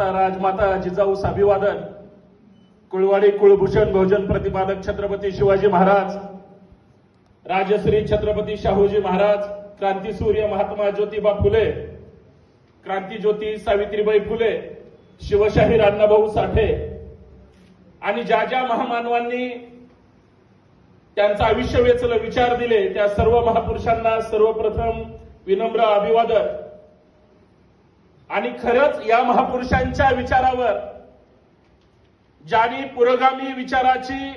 माता राजमाता जिजाऊस अभिवादन कुळवाडी कुळभूषण बहुजन प्रतिपादक छत्रपती शिवाजी महाराज राजश्री छत्रपती शाहूजी महाराज क्रांतीसूर्य महात्मा ज्योतिबा फुले क्रांती ज्योती सावित्रीबाई फुले शिवशाहीर अण्णाभाऊ साठे आणि ज्या ज्या महामानवांनी त्यांचं आयुष्य वेचलं विचार दिले त्या सर्व महापुरुषांना सर्वप्रथम विनम्र अभिवादन. आणि खरंच या महापुरुषांच्या विचारावर ज्यांनी पुरोगामी विचाराची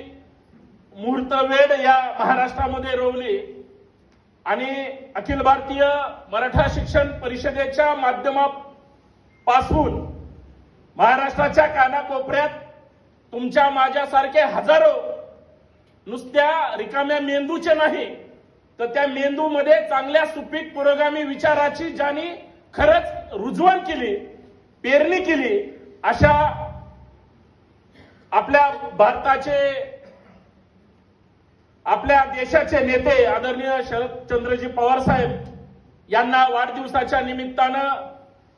मुहूर्तवेळ या महाराष्ट्रामध्ये रोवली आणि अखिल भारतीय मराठा शिक्षण परिषदेच्या माध्यमापासून महाराष्ट्राच्या कानाकोपऱ्यात तुमच्या माझ्यासारखे हजारो नुसत्या रिकाम्या मेंदूचे नाही तर त्या मेंदूमध्ये चांगल्या सुपीक पुरोगामी विचाराची ज्यांनी खरंच रुजवण केली पेरणी केली अशा आपल्या भारताचे आपल्या देशाचे नेते आदरणीय शरदचंद्रजी पवार साहेब यांना वाढदिवसाच्या निमित्तानं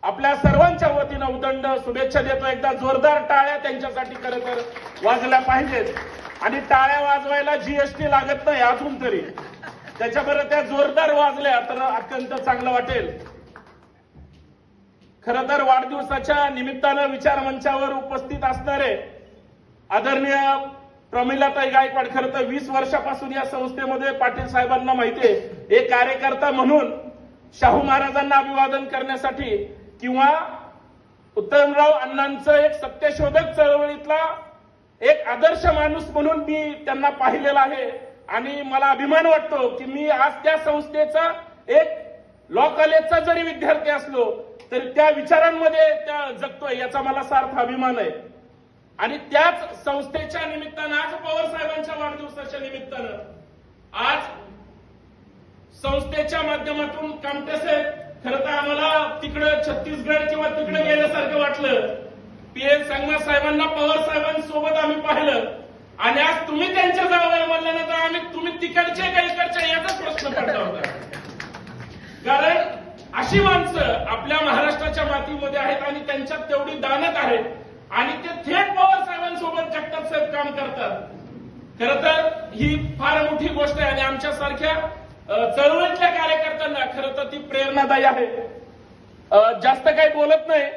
आपल्या सर्वांच्या वतीनं उदंड शुभेच्छा देतो. एकदा जोरदार टाळ्या त्यांच्यासाठी खरं तर वाजल्या पाहिजेत. आणि टाळ्या वाजवायला जीएसटी लागत नाही अजून तरी. त्याच्याबरोबर त्या जोरदार वाजल्या तर अत्यंत चांगलं वाटेल. खरं तर वाढदिवसाच्या निमित्तानं विचार मंचावर उपस्थित असणारे आदरणीय प्रमिलाताई गायकवाड खरं तर वीस वर्षापासून या संस्थेमध्ये पाटील साहेबांना माहिती आहे. एक कार्यकर्ता म्हणून शाहू महाराजांना अभिवादन करण्यासाठी किंवा उत्तमराव अण्णांचं एक सत्यशोधक चळवळीतला एक आदर्श माणूस म्हणून मी त्यांना पाहिलेला आहे. आणि मला अभिमान वाटतो की मी आज त्या संस्थेचा एक लॉ कॉलेजचा जरी विद्यार्थी असलो तरी त्या विचारांमध्ये त्या जगतोय याचा मला सार्थ अभिमान आहे. आणि त्याच संस्थेच्या निमित्तानं आज पवार साहेबांच्या वाढदिवसाच्या निमित्तानं आज संस्थेच्या माध्यमातून कामटे साहेब खरं तर आम्हाला तिकडं छत्तीसगड किंवा तिकडे गेल्यासारखं वाटलं. पी एन संगमा साहेबांना पवार साहेबांसोबत आम्ही पाहिलं. आणि आज तुम्ही त्यांच्या जवळ म्हणल्यानंतर आम्ही तुम्ही तिकडचे का इकडचे याचाच प्रश्न पडला होता. कारण अशी माणसं आपल्या महाराष्ट्राच्या मातीमध्ये आहेत आणि त्यांच्यात तेवढी दानत आहेत. आणि ते थेट पवार साहेबांसोबत जगताप साहेब काम करतात. खर तर ही फार मोठी गोष्ट आहे आणि आमच्या सारख्या चळवळीतल्या कार्यकर्त्यांना खरं तर ती प्रेरणादायी आहे. जास्त काही बोलत नाही.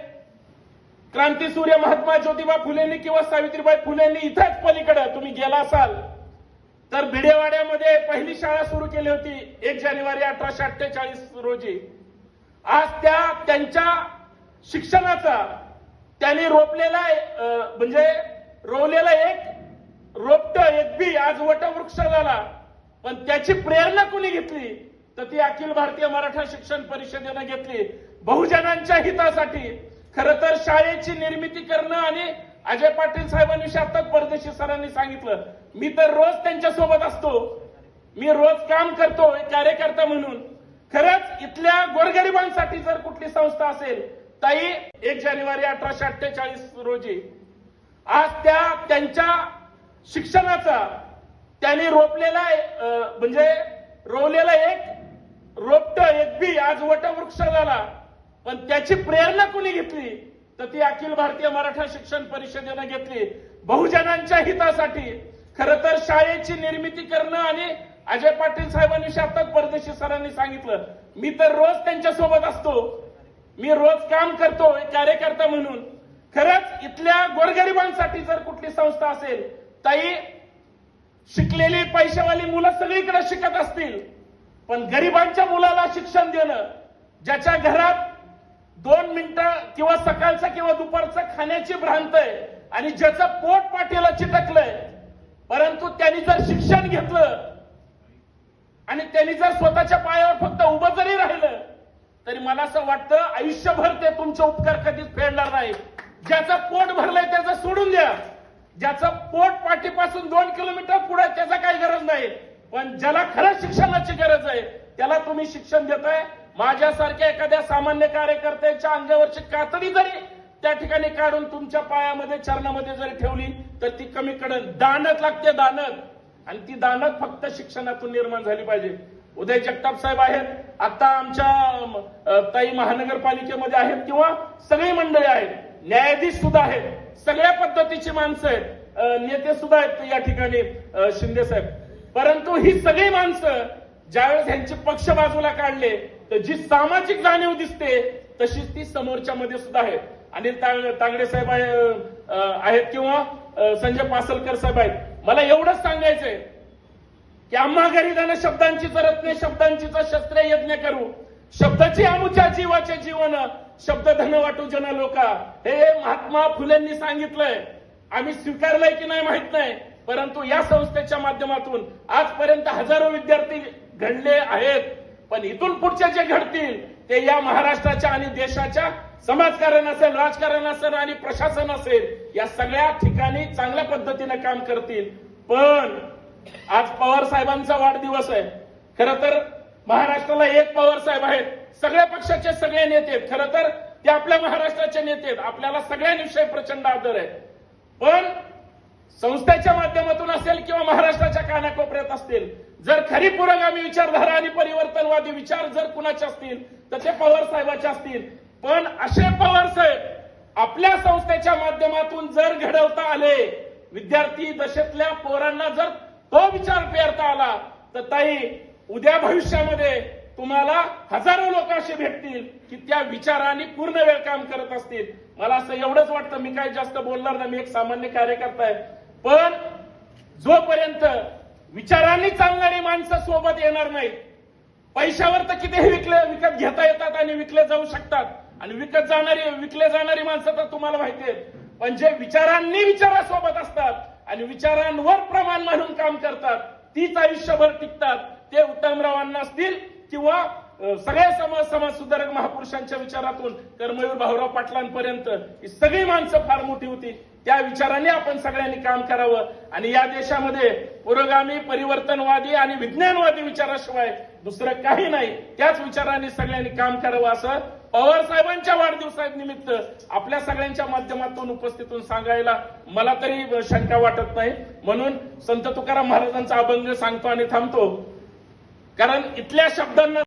क्रांती सूर्य महात्मा ज्योतिबा फुलेंनी किंवा सावित्रीबाई फुलेंनी इथंच पलीकडे तुम्ही गेला असाल. तर भिडेवाड्यामध्ये पहिली शाळा सुरू केली होती एक जानेवारी अठराशे अठ्ठेचाळीस रोजी. आज त्या त्यांच्या शिक्षणाचा त्यांनी रोपलेला म्हणजे रोवलेला एक रोपट एक बी आज वटवृक्ष झाला पण त्याची प्रेरणा कोणी घेतली? तर ती अखिल भारतीय मराठा शिक्षण परिषदेनं घेतली. बहुजनांच्या हितासाठी. खर तर शाळेची निर्मिती करणं आणि अजय पाटील साहेबांनी आता परदेशी सरांनी सांगितलं. मी तर रोज त्यांच्यासोबत असतो. मी रोज काम करतो कार्यकर्ता म्हणून. खरंच इथल्या गोरगरिबांसाठी जर कुठली संस्था असेल ताई एक जानेवारी अठराशे अठ्ठेचाळीस रोजी आज त्या त्यांच्या शिक्षणाचा त्यांनी रोपलेला म्हणजे रोवलेला एक रोपट एक बी आज वटवृक्ष झाला. पण त्याची प्रेरणा कोणी घेतली? तर ती अखिल भारतीय मराठा शिक्षण परिषदेनं घेतली. बहुजनांच्या हितासाठी खर तर शाळेची निर्मिती करणं आणि अजय पाटील साहेबांविषयी आता परदेशी सरांनी सांगितलं मी तर रोज त्यांच्यासोबत असतो. मी रोज काम करतो एक कार्यकर्ता म्हणून. खरंच इथल्या गोरगरिबांसाठी जर कुठली संस्था असेल ताई शिकलेली पैशावाली मुलं सगळीकडे शिकत असतील. पण गरिबांच्या मुलाला शिक्षण देणं ज्याच्या घरात दोन मिनिटं किंवा सकाळचं किंवा दुपारचं खाण्याची भ्रांत आहे आणि ज्याचं पोट पाठीला चिटकलंय परंतु त्यांनी जर शिक्षण घेतलं आणि त्यांनी जर स्वतःच्या पायावर फक्त उभं जरी राहिलं तरी मला असं वाटतं आयुष्यभर ते तुमचे उपकार कधीच फेडणार नाही. ज्याचं पोट भरलंय त्याचं सोडून द्या. ज्याचं पोट पाठीपासून दोन किलोमीटर पुढे त्याचा काही गरज नाही. पण ज्याला खरंच शिक्षणाची गरज आहे त्याला तुम्ही शिक्षण देताय. माझ्यासारख्या एखाद्या सामान्य कार्यकर्त्याच्या अंगावरची कातडी जरी त्या ठिकाणी काढून तुमच्या पायामध्ये चरणामध्ये जरी ठेवली तर ती कमी कडन दानत लागते दानत आणि ती दानत फक्त शिक्षणातून निर्माण झाली पाहिजे. उदय जगताप साहेब आहेत. आता आमच्या काही ताई महानगरपालिकेमध्ये आहेत किंवा सगळी मंडळी आहेत. न्यायाधीश सुद्धा आहेत. सगळ्या पद्धतीची माणसं आहेत. नेते सुद्धा आहेत या ठिकाणी शिंदे साहेब. परंतु ही सगळी माणसं ज्यावेळेस यांचे पक्ष बाजूला काढले तर जी सामाजिक जाणीव दिसते तशीच ती समोरच्या मध्ये सुद्धा आहे अनिल तांगडे साहेब आहे, आहेत किंवा संजय पासलकर साहेब आहेत. मला एवढंच सांगायचंय की आम्हा घरी जाणं शब्दांची रत्ने शब्दांचीच शस्त्र यज्ञ करू. शब्दाची आमुच्या जीवाचे जीवन शब्द धन वाटू जना लोका. हे महात्मा फुलेंनी सांगितलंय. आम्ही स्वीकारलंय की नाही माहीत नाही परंतु या संस्थेच्या माध्यमातून आजपर्यंत हजारो विद्यार्थी घडले आहेत. पण इथून पुढचे जे घडतील ते या महाराष्ट्राच्या आणि देशाच्या समाजकारण असेल राजकारण असेल आणि प्रशासन असेल या सगळ्या ठिकाणी चांगल्या पद्धतीने काम करतील. पण आज पवार साहेबांचा वाढदिवस आहे. खर तर महाराष्ट्राला एक पवार साहेब आहेत. सगळ्या पक्षाचे सगळे नेते आहेत. खर तर ते आपल्या महाराष्ट्राचे नेते आहेत. आपल्याला सगळ्यांविषयी प्रचंड आदर आहे. पण संस्थेच्या माध्यमातून असेल किंवा महाराष्ट्राच्या कानाकोपऱ्यात असतील जर खरी पुरोगामी विचारधारा आणि परिवर्तनवादी विचार जर कुणाचे असतील तर ते पवार साहेबाचे असतील. पण असे पवार साहेब आपल्या संस्थेच्या माध्यमातून जर घडवता आले विद्यार्थी दशेतल्या पोरांना जर तो विचार पेरता आला तर ताई उद्या भविष्यामध्ये तुम्हाला हजारो लोक असे भेटतील की त्या विचाराने पूर्ण वेळ काम करत असतील. मला असं एवढंच वाटतं मी काय जास्त बोलणार नाही मी एक सामान्य कार्यकर्ता आहे. पण जोपर्यंत विचारांनी चालणारी माणसं सोबत येणार नाहीत पैशावर तर कितीही विकले विकत घेता येतात आणि विकले जाऊ शकतात. आणि विकत जाणारी विकले जाणारी माणसं तर तुम्हाला माहिती आहेत. पण जे विचारांनी विचारासोबत असतात आणि विचारांवर प्रमाण म्हणून काम करतात तीच आयुष्यभर टिकतात. ते उत्तमरावांना असतील किंवा सगळ्या समाज समाज सुधारक महापुरुषांच्या विचारातून कर्मवीर भाऊराव पाटलांपर्यंत ही सगळी माणसं फार मोठी होती. त्या विचाराने आपण सगळ्यांनी काम करावं. आणि या देशामध्ये पुरोगामी परिवर्तनवादी आणि विज्ञानवादी विचाराशिवाय दुसरं काही नाही. त्याच विचाराने सगळ्यांनी काम करावं असं पवार साहेबांच्या वाढदिवसानिमित्त आपल्या सगळ्यांच्या माध्यमातून उपस्थितून सांगायला मला तरी शंका वाटत नाही. म्हणून संत तुकाराम महाराजांचा अभंग सांगतो आणि थांबतो. कारण इथल्या शब्दांना